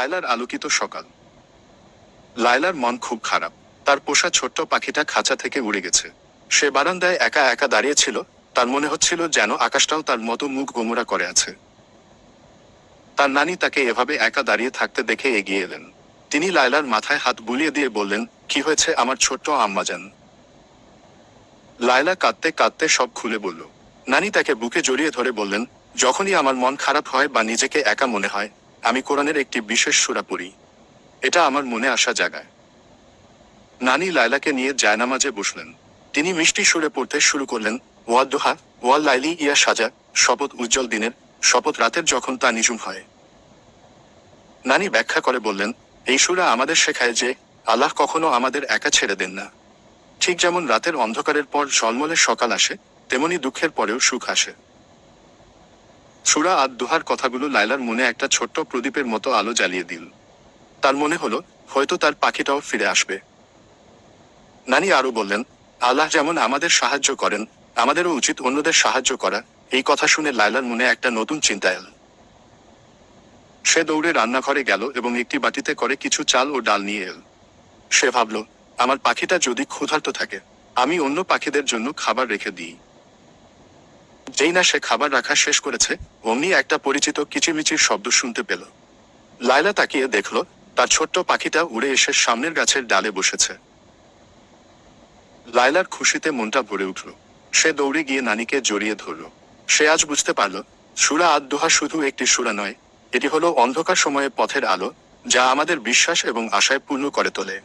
লায়লার আলোকিত সকাল। লায়লার মন খুব খারাপ। তার পোষা ছোট্ট পাখিটা খাঁচা থেকে উড়ে গেছে। সে বারান্দায় একা একা দাঁড়িয়েছিল তার মনে হচ্ছিল যেন আকাশটাও তার মতো মুখ গোমরা করে আছে। তার নানি তাকে এভাবে একা দাঁড়িয়ে থাকতে দেখে এগিয়ে এলেন। তিনি লায়লার মাথায় হাত বুলিয়ে দিয়ে বললেন, কি হয়েছে আমার ছোট্ট আম্মাজান? লায়লা কাঁদতে কাঁদতে সব খুলে বলল। নানি তাকে বুকে জড়িয়ে ধরে বললেন, যখনই আমার মন খারাপ হয় বা নিজেকে একা মনে হয় আমি কোরআনের একটি বিশেষ সুরা পড়ি। এটা আমার মনে আসা জায়গায় নানি লায়লাকে নিয়ে জায়নামাজে বসলেন। তিনি মিষ্টি সুরে পড়তে শুরু করলেন ওয়াল দোহা ওয়াল লাইলি ইয়া সাজা, শপথ উজ্জ্বল দিনের, শপথ রাতের যখন তা নিঝুম হয়। নানি ব্যাখ্যা করে বললেন, এই সুরা আমাদের শেখায় যে আল্লাহ কখনো আমাদের একা ছেড়ে দেন না। ঠিক যেমন রাতের অন্ধকারের পর ঝলমলে সকাল আসে, তেমনি দুঃখের পরেও সুখ আসে। সুরা আর দোহার কথাগুলো লায়লার মনে একটা ছোট্ট প্রদীপের মতো আলো জ্বালিয়ে দিল। তার মনে হলো, হয়তো তার পাখিটাও ফিরে আসবে। নানি আরও বললেন, আল্লাহ যেমন আমাদের সাহায্য করেন, আমাদেরও উচিত অন্যদের সাহায্য করা। এই কথা শুনে লায়লার মনে একটা নতুন চিন্তা এল। সে দৌড়ে রান্নাঘরে গেল এবং একটি বাটিতে করে কিছু চাল ও ডাল নিয়ে এল। সে ভাবল, আমার পাখিটা যদি ক্ষুধার্ত থাকে, আমি অন্য পাখিদের জন্য খাবার রেখে দিই। যেই না সে খাবার রাখা শেষ করেছে, অমনি একটা পরিচিত কিচিমিচির শব্দ শুনতে পেল। লায়লা তাকিয়ে দেখল, তার ছোট্ট পাখিটা উড়ে এসে সামনের গাছের ডালে বসেছে। লায়লার খুশিতে মনটা ভরে উঠল। সে দৌড়ে গিয়ে নানিকে জড়িয়ে ধরল। সে আজ বুঝতে পারল, সুরা আদ দোহা শুধু একটি সুরা নয়, এটি হলো অন্ধকার সময়ে পথের আলো, যা আমাদের বিশ্বাস এবং আশায় পূর্ণ করে তোলে।